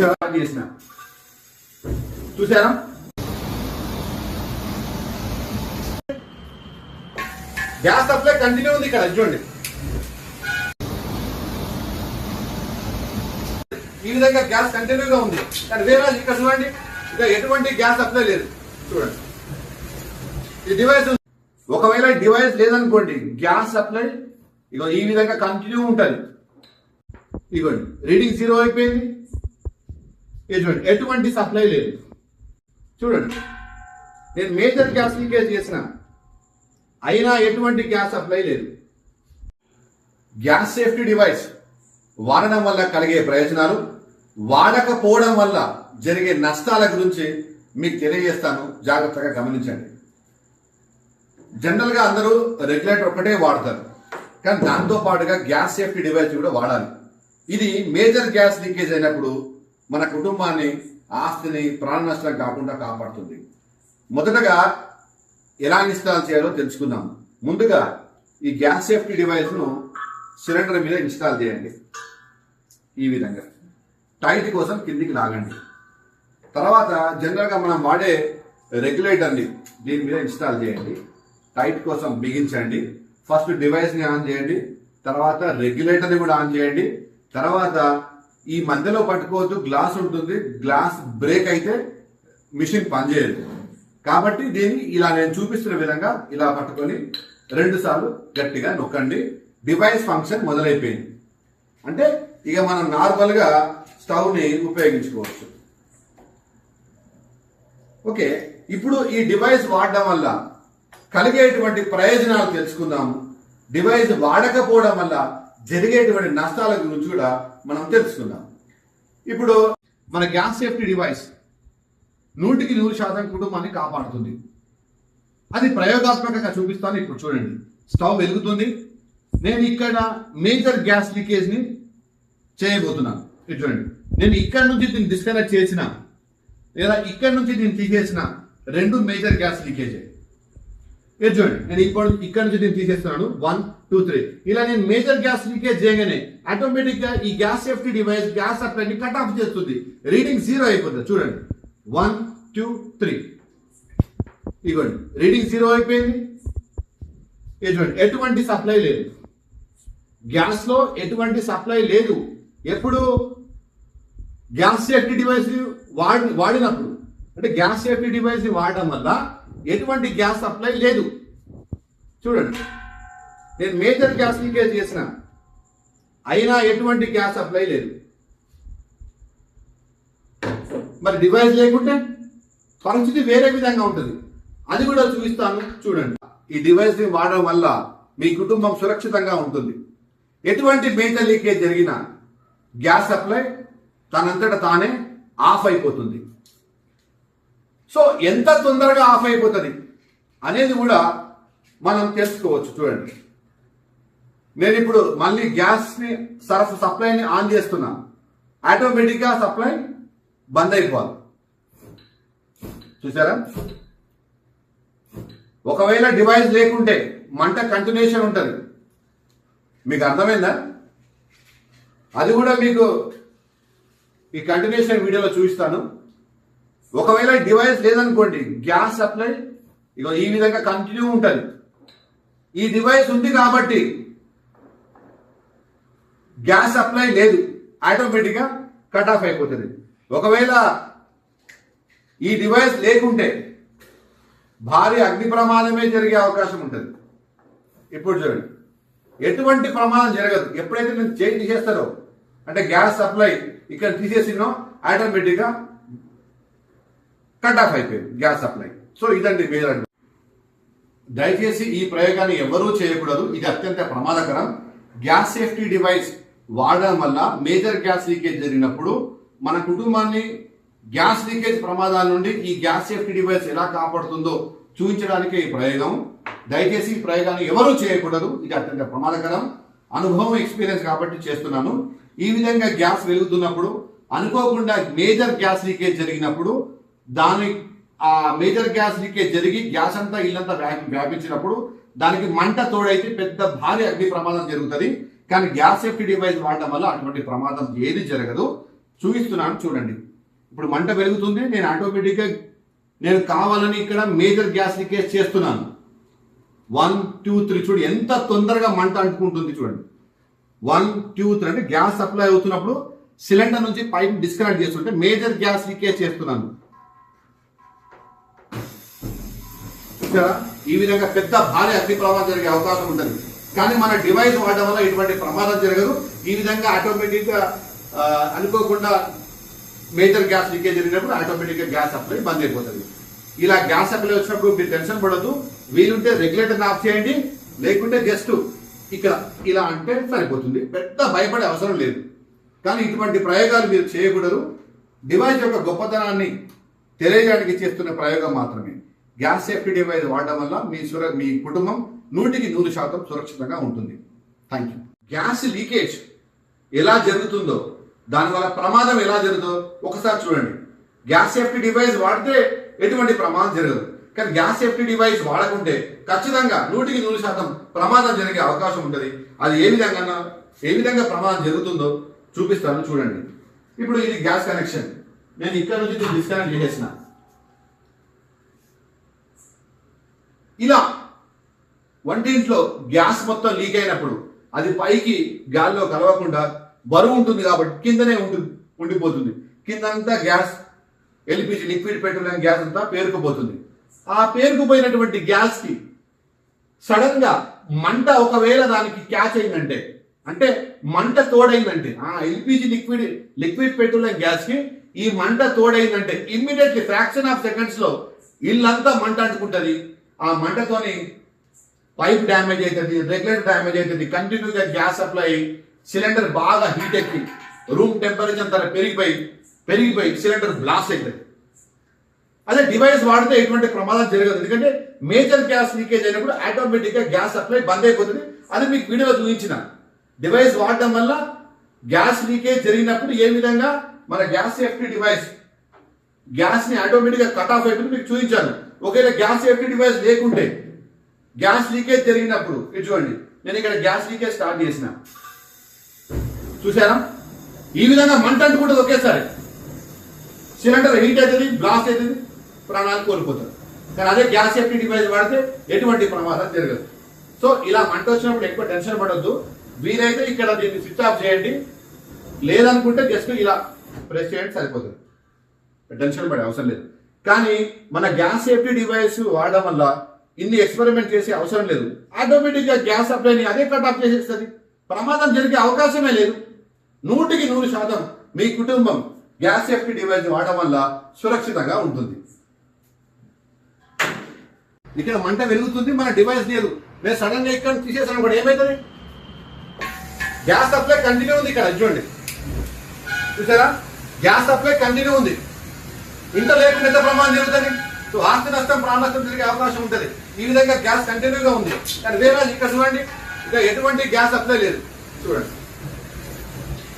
చేసిన. చూసారా gas supply continue ఉంది ఇక్కడ చూడండి. ఈ విధంగా గ్యాస్ కంటిన్యూగా ఉంది. కానీ వేరే ఇక్కడ చూడండి ఇక ఎటువంటి గ్యాస్ సప్లై లేదు. చూడండి. ఈ డివైస్ ఒకవేళ డివైస్ లేదనుకోండి గ్యాస్ సప్లై ఇక ఈ విధంగా కంటిన్యూ ఉంటుంది. ఇగోండి. రీడింగ్ జీరో అయిపోయింది. చూడండి ఎటువంటి సప్లై లేదు. చూడండి నేను మేజర్ గ్యాస్ లీకేజ్ చేసిన అయినా ఎటువంటి గ్యాస్ సప్లై లేదు. గ్యాస్ సేఫ్టీ డివైస్ వాడడం వల్ల కలిగే ప్రయోజనాలు వాడకపోవడం వల్ల జరిగే నష్టాల గురించి మీకు తెలియజేస్తాను. జాగ్రత్తగా గమనించండి. జనరల్గా అందరూ రెగ్యులేటర్ ఒకటే వాడతారు. కానీ దాంతో పాటుగా గ్యాస్ సేఫ్టీ డివైస్ కూడా వాడాలి. ఇది మేజర్ గ్యాస్ లీకేజ్ అయినప్పుడు మన కుటుంబాన్ని ఆస్తిని ప్రాణ నష్టం కాకుండా కాపాడుతుంది. మొదటగా ఎలా ఇన్స్టాల్ చేయాలో తెలుసుకుందాం. ముందుగా ఈ గ్యాస్ సేఫ్టీ డివైస్ను సిలిండర్ మీద ఇన్స్టాల్ చేయండి. ఈ విధంగా. టైట్ కోసం కిందికి లాగండి. తర్వాత జనరల్గా మనం వాడే రెగ్యులేటర్ని దీని మీద ఇన్స్టాల్ చేయండి. టైట్ కోసం బిగించండి. ఫస్ట్ డివైస్ని ఆన్ చేయండి. తర్వాత రెగ్యులేటర్ని కూడా ఆన్ చేయండి. తర్వాత ఈ మధ్యలో పట్టుకోవచ్చు గ్లాస్ ఉంటుంది గ్లాస్ బ్రేక్ అయితే మిషన్ పనిచేయదు. కాబట్టి దీన్ని ఇలా నేను చూపిస్తున్న విధంగా ఇలా పట్టుకొని రెండు సార్లు గట్టిగా నొక్కండి. డివైస్ ఫంక్షన్ మొదలైపోయింది. అంటే ఇక మనం నార్మల్గా స్టవ్ని ఉపయోగించుకోవచ్చు. ఓకే ఇప్పుడు ఈ డివైస్ వాడడం వల్ల కలిగేటువంటి ప్రయోజనాలు తెలుసుకుందాము. డివైస్ వాడకపోవడం వల్ల జరిగేటువంటి నష్టాల గురించి కూడా మనం తెలుసుకుందాం. ఇప్పుడు మన గ్యాస్ సేఫ్టీ డివైస్ నూటికి నూరు శాతం కుటుంబాన్ని కాపాడుతుంది. అది ప్రయోగాత్మకంగా చూపిస్తాను ఇప్పుడు చూడండి. స్టవ్ వెలుగుతుంది. నేను ఇక్కడ మేజర్ గ్యాస్ లీకేజ్ని చేయబోతున్నాను. ఇది చూడండి. నేను ఇక్కడ నుంచి దీన్ని డిస్కనెక్ట్ చేసిన లేదా ఇక్కడ నుంచి దీన్ని తీసేసిన రెండు మేజర్ గ్యాస్ లీకేజే. ఇది చూడండి నేను ఇప్పుడు ఇక్కడ నుంచి నేను తీసేస్తున్నాను. వన్ టూ త్రీ ఇలా నేను మేజర్ గ్యాస్ లీకేజ్ చేయగానే ఆటోమేటిక్గా ఈ గ్యాస్ సేఫ్టీ డివైస్ గ్యాస్ సప్లైని కట్ ఆఫ్ చేస్తుంది. రీడింగ్ జీరో అయిపోతుంది. చూడండి. వన్ టూ త్రీ ఇదిగోండి రీడింగ్ జీరో అయిపోయింది. ఇది చూడండి ఎటువంటి సప్లై లేదు. గ్యాస్లో ఎటువంటి సప్లై లేదు. ఎప్పుడు గ్యాస్ సేఫ్టీ డివైస్ వాడి వాడినప్పుడు. అంటే గ్యాస్ సేఫ్టీ డివైస్ వాడడం వల్ల ఎటువంటి గ్యాస్ సప్లై లేదు. చూడండి. నేను మేజర్ గ్యాస్ లీకేజ్ చేసిన. అయినా ఎటువంటి గ్యాస్ సప్లై లేదు. మరి డివైస్ లేకుంటే పరిస్థితి వేరే విధంగా ఉంటుంది. అది కూడా చూపిస్తాను. చూడండి. ఈ డివైస్ని వాడడం వల్ల మీ కుటుంబం సురక్షితంగా ఉంటుంది. ఎటువంటి మేజర్ లీకేజ్ జరిగినా గ్యాస్ సప్లై తనంతట తానే ఆఫ్ అయిపోతుంది. సో ఎంత తొందరగా ఆఫ్ అయిపోతుంది అనేది కూడా మనం తెలుసుకోవచ్చు చూడండి. నేను ఇప్పుడు మళ్ళీ గ్యాస్ని సరఫ్ సప్లైని ఆన్ చేస్తున్నా. ఆటోమేటిక్గా సప్లై బంద్ అయిపోవాలి. చూసారా? ఒకవేళ డివైస్ లేకుంటే మంట కంటిన్యూషన్ ఉంటుంది. మీకు అర్థమైందా? అది కూడా మీకు ఈ కంటిన్యూషన్ వీడియోలో చూపిస్తాను. ఒకవేళ డివైస్ లేదనుకోండి గ్యాస్ సప్లై ఇగో ఈ విధంగా కంటిన్యూ ఉంటుంది. ఈ డివైస్ ఉంది కాబట్టి గ్యాస్ సప్లై లేదు. ఆటోమేటిక్గా కట్ ఆఫ్ అయిపోతుంది. ఒకవేళ ఈ డివైస్ లేకుంటే భారీ అగ్ని ప్రమాదమే జరిగే అవకాశం ఉంటుంది. ఇప్పుడు చూడండి. ఎటువంటి ప్రమాదం జరగదు. ఎప్పుడైతే నేను చేంజ్ చేస్తారో అంటే గ్యాస్ సప్లై ఇక్కడ తీసేసినో ఆటోమేటిక్గా కట్ ఆఫ్ అయిపోయింది గ్యాస్ సప్లై. సో ఇదండి మేజర్ దయచేసి ఈ ప్రయోగాన్ని ఎవరూ చేయకూడదు. ఇది అత్యంత ప్రమాదకరం. గ్యాస్ సేఫ్టీ డివైస్ వాడడం వల్ల మేజర్ గ్యాస్ లీకేజ్ జరిగినప్పుడు మన కుటుంబాన్ని గ్యాస్ లీకేజ్ ప్రమాదాల నుండి ఈ గ్యాస్ సేఫ్టీ డివైస్ ఎలా కాపాడుతుందో చూపించడానికే ఈ ప్రయోగం. దయచేసి ఈ ప్రయోగాన్ని ఎవరూ చేయకూడదు. ఇది అత్యంత ప్రమాదకరం. అనుభవం ఎక్స్పీరియన్స్ కాబట్టి చేస్తున్నాను. ఈ విధంగా గ్యాస్ వెలుగుతున్నప్పుడు అనుకోకుండా మేజర్ గ్యాస్ లీకేజ్ జరిగినప్పుడు దాని ఆ మేజర్ గ్యాస్ లీకేజ్ జరిగి గ్యాస్ అంతా ఇల్లంతా వ్యాపించినప్పుడు దానికి మంట తోడైతే పెద్ద భారీ అగ్ని ప్రమాదం జరుగుతుంది. కానీ గ్యాస్ సేఫ్టీ డివైస్ వాడడం వల్ల అటువంటి ప్రమాదం ఏది జరగదు. చూపిస్తున్నాను చూడండి. ఇప్పుడు మంట పెరుగుతుంది నేను ఆటోమేటిక్గా నేను కావాలని ఇక్కడ మేజర్ గ్యాస్ లీకేజ్ చేస్తున్నాను. వన్ టూ త్రీ చూడు ఎంత తొందరగా మంట అంటుకుంటుంది చూడండి. వన్ టూ త్రీ అంటే గ్యాస్ సప్లై అవుతున్నప్పుడు సిలిండర్ నుంచి పైప్ డిస్కనెక్ట్ చేస్తుంటే మేజర్ గ్యాస్ లీకేజ్ చేస్తున్నాను. చూసారా ఈ విధంగా పెద్ద భారీ అగ్ని ప్రమాదం జరిగే అవకాశం ఉంటుంది కానీ మన డివైస్ వాడడం వల్ల ఇటువంటి ప్రమాదం జరగదు. ఈ విధంగా ఆటోమేటిక్గా అనుకోకుండా మేజర్ గ్యాస్ లీకేజ్ జరిగినప్పుడు ఆటోమేటిక్గా గ్యాస్ సప్లై బంద్ అయిపోతుంది. ఇలా గ్యాస్ సప్లై వచ్చినప్పుడు మీరు టెన్షన్ పడద్దు. వీలుంటే రెగ్యులేటర్ ఆఫ్ చేయండి. లేకుంటే జస్ట్ ఇక్కడ ఇలా అంటే సరిపోతుంది. పెద్ద భయపడే అవసరం లేదు. కానీ ఇటువంటి ప్రయోగాలు మీరు చేయకూడదు. డివైస్ యొక్క గొప్పతనాన్ని తెలియజేయడానికి చేస్తున్న ప్రయోగం మాత్రమే. గ్యాస్ సేఫ్టీ డివైస్ వాడడం వల్ల మీ సుర మీ కుటుంబం నూటికి నూరు శాతం సురక్షితంగా ఉంటుంది. థ్యాంక్ యూ గ్యాస్ లీకేజ్ ఎలా జరుగుతుందో దానివల్ల ప్రమాదం ఎలా జరుగుతుందో ఒకసారి చూడండి. గ్యాస్ సేఫ్టీ డివైస్ వాడితే ఎటువంటి ప్రమాదం జరగదు. కానీ గ్యాస్ సేఫ్టీ డివైస్ వాడకుంటే ఖచ్చితంగా నూటికి నూరు శాతం ప్రమాదం జరిగే అవకాశం ఉంటుంది. అది ఏ విధంగా ఏ విధంగా ప్రమాదం జరుగుతుందో చూపిస్తాను చూడండి. ఇప్పుడు ఇది గ్యాస్ కనెక్షన్. నేను ఇక్కడ నుంచి డిస్కనెక్ట్ చేసేసిన. ఇలా వంటింట్లో గ్యాస్ మొత్తం లీక్ అయినప్పుడు అది పైకి గాల్లో కలవకుండా బరువు ఉంటుంది కాబట్టి కిందనే ఉండి ఉండిపోతుంది. కిందంతా gas LPG liquid petroleum gas అంతా పేరుకుపోతుంది. ఆ పేరుకుపోయినటువంటి గ్యాస్కి సడన్గా మంట ఒకవేళ దానికి క్యాచ్ అయిందంటే అంటే మంట తోడైందంటే ఆ ఎల్పిజి లిక్విడ్ లిక్విడ్ పెట్రోలియం గ్యాస్కి ఈ మంట తోడైందంటే ఇమ్మీడియట్లీ ఫ్రాక్షన్ ఆఫ్ సెకండ్స్లో ఇల్లంతా మంట అంటుకుంటుంది. ఆ మంటతోని పైప్ డ్యామేజ్ అవుతుంది రెగ్యులేటర్ డ్యామేజ్ అవుతుంది కంటిన్యూగా గ్యాస్ సప్లై సిలిండర్ బాగా హీట్ ఎక్కి రూమ్ టెంపరేచర్ అంతా పెరిగిపోయి పెరిగిపోయి సిలిండర్ బ్లాస్ట్ అవుతుంది అదే డివైస్ వాడితే ఎటువంటి ప్రమాదం జరగదు. ఎందుకంటే మేజర్ గ్యాస్ లీకేజ్ అయినప్పుడు ఆటోమేటిక్గా గ్యాస్ సప్లై బంద్ అయిపోతుంది. అది మీకు వీడియోలో చూపించిన. డివైస్ వాడటం వల్ల గ్యాస్ లీకేజ్ జరిగినప్పుడు ఏ విధంగా మన గ్యాస్ సేఫ్టీ డివైస్ గ్యాస్ని ఆటోమేటిక్గా కట్ ఆఫ్ అయిపోయింది మీకు చూపించాను. ఒకవేళ గ్యాస్ సేఫ్టీ డివైస్ లేకుంటే గ్యాస్ లీకేజ్ జరిగినప్పుడు ఇటు చూడండి నేను ఇక్కడ గ్యాస్ లీకేజ్ స్టార్ట్ చేసిన. చూసారా ఈ విధంగా మంట అంటుకుంటుంది ఒకేసారి. సిలిండర్ హీట్ అవుతుంది బ్లాస్ట్ అవుతుంది ప్రాణాలు కోల్పోతారు కానీ అదే గ్యాస్ సేఫ్టీ డివైస్ వాడితే ఎటువంటి ప్రమాదం జరగదు. సో ఇలా మంట వచ్చినప్పుడు ఎక్కువ టెన్షన్ పడొద్దు. వీలైతే ఇక్కడ దీన్ని స్విచ్ ఆఫ్ చేయండి. లేదనుకుంటే జస్ట్ ఇలా ప్రెస్ చేయండి సరిపోతుంది. టెన్షన్ పడే అవసరం లేదు. కానీ మన గ్యాస్ సేఫ్టీ డివైస్ వాడడం వల్ల ఇన్ని ఎక్స్పెరిమెంట్ చేసే అవసరం లేదు. ఆటోమేటిక్గా గ్యాస్ సప్లైని అదే కట్ ఆఫ్ చేసేస్తుంది. ప్రమాదం జరిగే అవకాశమే లేదు. నూటికి నూరు శాతం మీ కుటుంబం గ్యాస్ సేఫ్టీ డివైస్ వాడడం వల్ల సురక్షితంగా ఉంటుంది. ఇక్కడ మంట వెలుగుతుంది మన డివైస్ లేదు నేను సడన్గా ఇక్కడ తీసేసాను కూడా ఏమవుతుంది గ్యాస్ సప్లై కంటిన్యూ ఉంది ఇక్కడ చూడండి. చూసారా? గ్యాస్ సప్లై కంటిన్యూ ఉంది. ఇంత లేకుండా ఎంత ప్రమాదం జరుగుతుంది? సో ఆస్తి నష్టం ప్రాణ నష్టం జరిగే అవకాశం ఉంటుంది. ఈ విధంగా గ్యాస్ కంటిన్యూగా ఉంది. కానీ వేరే ఇక్కడ చూడండి. ఇక ఎటువంటి గ్యాస్ అప్లై లేదు. చూడండి.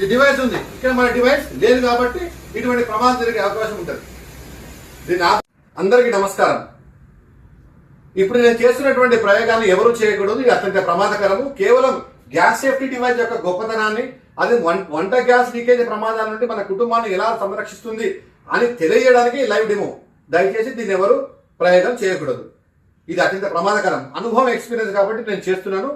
ఈ డివైస్ ఉంది. ఇక్కడ మన డివైస్ లేదు కాబట్టి ఇటువంటి ప్రమాదం జరిగే అవకాశం ఉంటుంది. దీని అందరికీ నమస్కారం. ఇప్పుడు నేను చేస్తున్నటువంటి ప్రయోగాన్ని ఎవరు చేయకూడదు? ఇది అత్యంత ప్రమాదకరము. కేవలం గ్యాస్ సేఫ్టీ డివైస్ యొక్క గొప్పతనాన్ని అది వంట గ్యాస్ లీకేజ్ ప్రమాదాల నుండి మన కుటుంబాన్ని ఎలా సంరక్షిస్తుంది అని తెలియజేయడానికి లైవ్ డెమో. దయచేసి దీన్ని ఎవరు ప్రయోగం చేయకూడదు. ఇది అత్యంత ప్రమాదకరం. అనుభవం ఎక్స్పీరియన్స్ కాబట్టి నేను చేస్తున్నాను.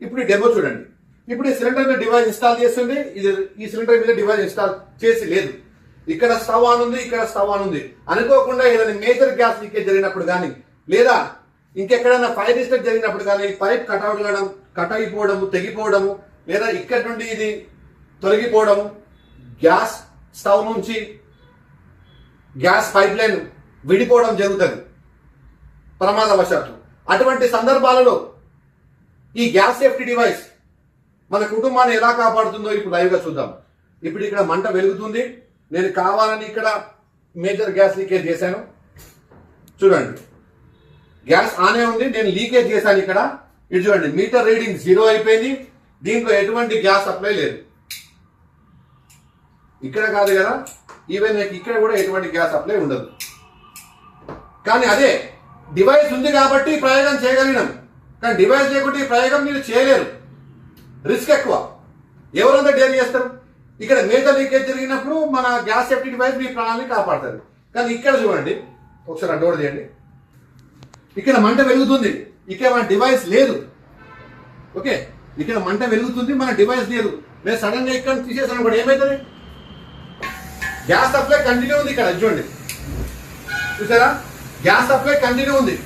ఇప్పుడు ఈ డెమో చూడండి. ఇప్పుడు ఈ సిలిండర్ మీద డివైస్ ఇన్స్టాల్ చేస్తుంది ఇది ఈ సిలిండర్ మీద డివైస్ ఇన్స్టాల్ చేసి లేదు. ఇక్కడ స్టవ్ ఆన్ ఉంది ఇక్కడ స్టవ్ ఆన్ ఉంది. అనుకోకుండా ఏదైనా మేజర్ గ్యాస్ లీకేజ్ జరిగినప్పుడు కానీ లేదా ఇంకెక్కడైనా ఫైర్ ఇన్సిడెంట్ జరిగినప్పుడు కానీ పైప్ కట్ అవుట్ కావడం కట్ అయిపోవడము తెగిపోవడము లేదా ఇక్కడ నుండి ఇది తొలగిపోవడము గ్యాస్ స్టవ్ నుంచి గ్యాస్ పైప్ లైన్ విడిపోవడం జరుగుతుంది. ప్రమాదవశాత్తు. అటువంటి సందర్భాలలో ఈ గ్యాస్ సేఫ్టీ డివైస్ మన కుటుంబాన్ని ఎలా కాపాడుతుందో ఇప్పుడు లైవ్గా చూద్దాం. ఇప్పుడు ఇక్కడ మంట వెలుగుతుంది. నేను కావాలని ఇక్కడ మేజర్ గ్యాస్ లీకేజ్ చేశాను. చూడండి. గ్యాస్ ఆనే ఉంది. నేను లీకేజ్ చేశాను ఇక్కడ. ఇది చూడండి. మీటర్ రీడింగ్ జీరో అయిపోయింది. దీంట్లో ఎటువంటి గ్యాస్ సప్లై లేదు. ఇక్కడ కాదు కదా. ఈవెన్ ఇక్కడ కూడా ఎటువంటి గ్యాస్ సప్లై ఉండదు. కానీ అదే డివైస్ ఉంది కాబట్టి ప్రయోగం చేయగలిగినాం. కానీ డివైస్ లేకుంటే ఈ ప్రయోగం మీరు చేయలేరు. రిస్క్ ఎక్కువ. ఎవరంతా డేర్ చేస్తారు? ఇక్కడ మేజర్ లీకేజ్ జరిగినప్పుడు మన గ్యాస్ సేఫ్టీ డివైస్ మీ ప్రాణాన్ని కాపాడుతుంది. కానీ ఇక్కడ చూడండి ఒకసారి ఆ డోర్ ఇక్కడ మంట వెలుగుతుంది. ఇక్కడ మన డివైస్ లేదు. ఓకే? ఇక్కడ మంట వెలుగుతుంది మన డివైస్ లేదు. నేను సడన్గా ఇక్కడ తీసేసాను కూడా ఏమవుతుంది గ్యాస్ సప్లై కంటిన్యూ ఉంది ఇక్కడ చూడండి. చూసారా? గ్యాస్ సప్లై కంటిన్యూ ఉంది.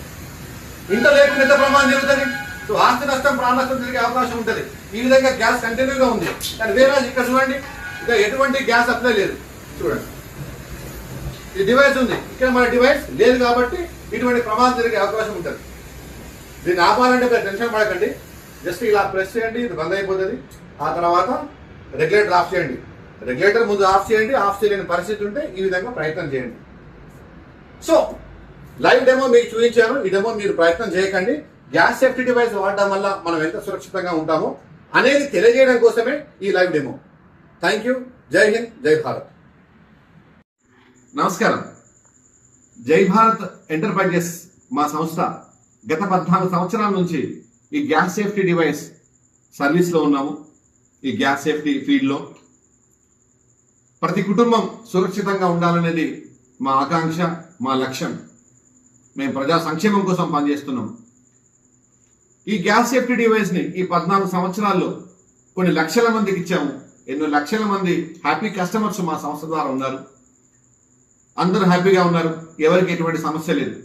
ఇంత లేకుండా ఎంత ప్రమాదం జరుగుతుంది? సో ఆస్తి నష్టం ప్రాణ నష్టం జరిగే అవకాశం ఉంటుంది. ఈ విధంగా గ్యాస్ కంటిన్యూగా ఉంది. కానీ వేరే ఇక్కడ చూడండి. ఇక్కడ ఎటువంటి గ్యాస్ సప్లై లేదు. చూడండి. ఈ డివైస్ ఉంది. ఇక్కడ మన డివైస్ లేదు కాబట్టి ఇటువంటి ప్రమాదం జరిగే అవకాశం ఉంటుంది. దీన్ని ఆపాలంటే మీరు టెన్షన్ పడకండి. జస్ట్ ఇలా ప్రెస్ చేయండి ఇది బంద్ అయిపోతుంది. ఆ తర్వాత రెగ్యులేటర్ ఆఫ్ చేయండి. రెగ్యులేటర్ ముందు ఆఫ్ చేయండి ఆఫ్ చేయలేని పరిస్థితి ఉంటే ఈ విధంగా ప్రయత్నం చేయండి. సో లైవ్ డెమో మీకు చూపించాను. ఈ డెమో మీరు ప్రయత్నం చేయకండి. గ్యాస్ సేఫ్టీ డివైస్ వాడడం వల్ల మనం ఎంత సురక్షితంగా ఉంటామో అనేది తెలియజేయడం కోసమే ఈ లైవ్ డెమో థ్యాంక్ యూ జై హింద్ జై భారత్ నమస్కారం. జై భారత్ ఎంటర్ప్రైజెస్ మా సంస్థ గత పద్నాలుగు సంవత్సరాల నుంచి ఈ గ్యాస్ సేఫ్టీ డివైస్ సర్వీస్లో ఉన్నాము. ఈ గ్యాస్ సేఫ్టీ ఫీల్డ్లో ప్రతి కుటుంబం సురక్షితంగా ఉండాలనేది మా ఆకాంక్ష మా లక్ష్యం. మేము ప్రజా సంక్షేమం కోసం పనిచేస్తున్నాం. ఈ గ్యాస్ సేఫ్టీ డివైస్ని ఈ పద్నాలుగు సంవత్సరాల్లో కొన్ని లక్షల మందికి ఇచ్చాము. ఎన్నో లక్షల మంది హ్యాపీ కస్టమర్స్ మా సంస్థ ద్వారా ఉన్నారు. అందరూ హ్యాపీగా ఉన్నారు. ఎవరికి ఎటువంటి సమస్య లేదు.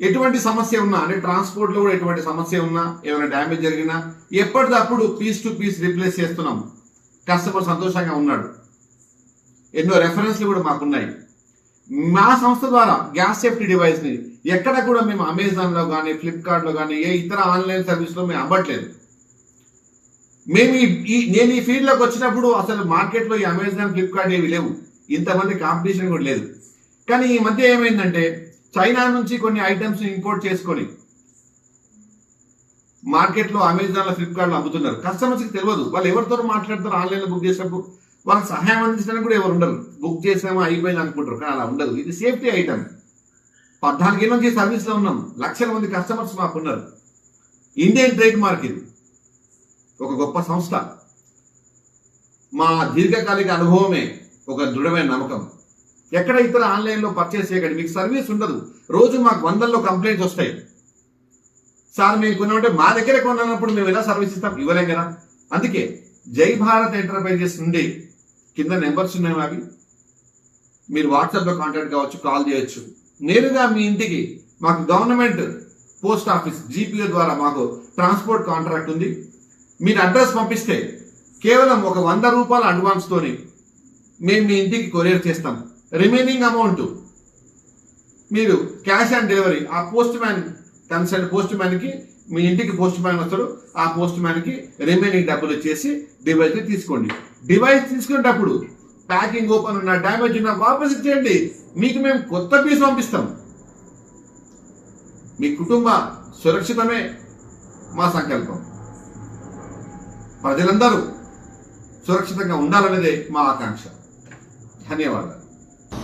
ఎటువంటి సమస్య ఉన్నా అంటే ట్రాన్స్పోర్ట్లో కూడా ఎటువంటి సమస్య ఉన్నా ఏమైనా డ్యామేజ్ జరిగినా ఎప్పటికప్పుడు పీస్ టు పీస్ రీప్లేస్ చేస్తున్నాము కస్టమర్ సంతోషంగా ఉన్నాడు. ఎన్నో రెఫరెన్స్లు కూడా మాకున్నాయి. మా సంస్థ ద్వారా గ్యాస్ సేఫ్టీ డివైస్ని ఎక్కడ కూడా మేము అమెజాన్లో కానీ ఫ్లిప్కార్ట్లో కానీ ఏ ఇతర ఆన్లైన్ సర్వీస్లో మేము అమ్మట్లేదు. మేము ఈ- ఈ నేను ఈ ఫీల్డ్లోకి వచ్చినప్పుడు అసలు మార్కెట్లో ఈ అమెజాన్ ఫ్లిప్కార్ట్ ఏవి లేవు. ఇంతమంది కాంపిటీషన్ కూడా లేదు. కానీ ఈ మధ్య ఏమైందంటే చైనా నుంచి కొన్ని ఐటమ్స్ ఇంపోర్ట్ చేసుకొని మార్కెట్లో అమెజాన్లో ఫ్లిప్కార్ట్లో అమ్ముతున్నారు. కస్టమర్స్కి తెలియదు వాళ్ళు ఎవరితో మాట్లాడతారు ఆన్లైన్లో బుక్ చేసినప్పుడు. వాళ్ళకి సహాయం అందించడానికి కూడా ఎవరు ఉండరు. బుక్ చేసామో అయిపోయింది అనుకుంటారు. కానీ అలా ఉండదు. ఇది సేఫ్టీ ఐటమ్. పద్నాలుగేళ్ళ నుంచి సర్వీస్లో ఉన్నాం. లక్షల మంది కస్టమర్స్ మాకు ఉన్నారు. ఇండియన్ ట్రేడ్ మార్క్ ఇది ఒక గొప్ప సంస్థ. మా దీర్ఘకాలిక అనుభవమే ఒక దృఢమైన నమ్మకం. ఎక్కడ ఇతర ఆన్లైన్లో పర్చేస్ చేయకండి. మీకు సర్వీస్ ఉండదు. రోజు మాకు వందల్లో కంప్లైంట్స్ వస్తాయి. సార్ మేము కొన్నామంటే మా దగ్గర కొన్నప్పుడు మేము ఎలా సర్వీస్ ఇస్తాం? ఇవ్వలేం కదా. అందుకే జై భారత్ ఎంటర్ప్రైజెస్ నుండి కింద నెంబర్స్ ఉన్నాయి అవి? మీరు వాట్సాప్లో కాంటాక్ట్ కావచ్చు కాల్ చేయొచ్చు. నేరుగా మీ ఇంటికి మాకు గవర్నమెంట్ పోస్ట్ ఆఫీస్ జీపీఓ ద్వారా మాకు ట్రాన్స్పోర్ట్ కాంట్రాక్ట్ ఉంది. మీరు అడ్రస్ పంపిస్తే కేవలం ఒక వంద రూపాయల అడ్వాన్స్తోని మేము మీ ఇంటికి కొరియర్ చేస్తాం. రిమైనింగ్ అమౌంట్ మీరు క్యాష్ ఆన్ డెలివరీ ఆ పోస్ట్ మ్యాన్ కన్సల్ట్ పోస్ట్ మ్యాన్కి మీ ఇంటికి పోస్ట్ మ్యాన్ వస్తాడు ఆ పోస్ట్ మ్యాన్కి రిమైనింగ్ డబ్బులు ఇచ్చేసి డివైస్ని తీసుకోండి. డివైస్ తీసుకునేటప్పుడు ప్యాకింగ్ ఓపెన్ ఉన్న డ్యామేజ్ ఉన్న వాపస్ ఇచ్చేయండి. మీకు మేము కొత్త పీస్ పంపిస్తాం. మీ కుటుంబ సురక్షితమే మా సంకల్పం. ప్రజలందరూ సురక్షితంగా ఉండాలనేదే మా ఆకాంక్ష. ధన్యవాదాలు.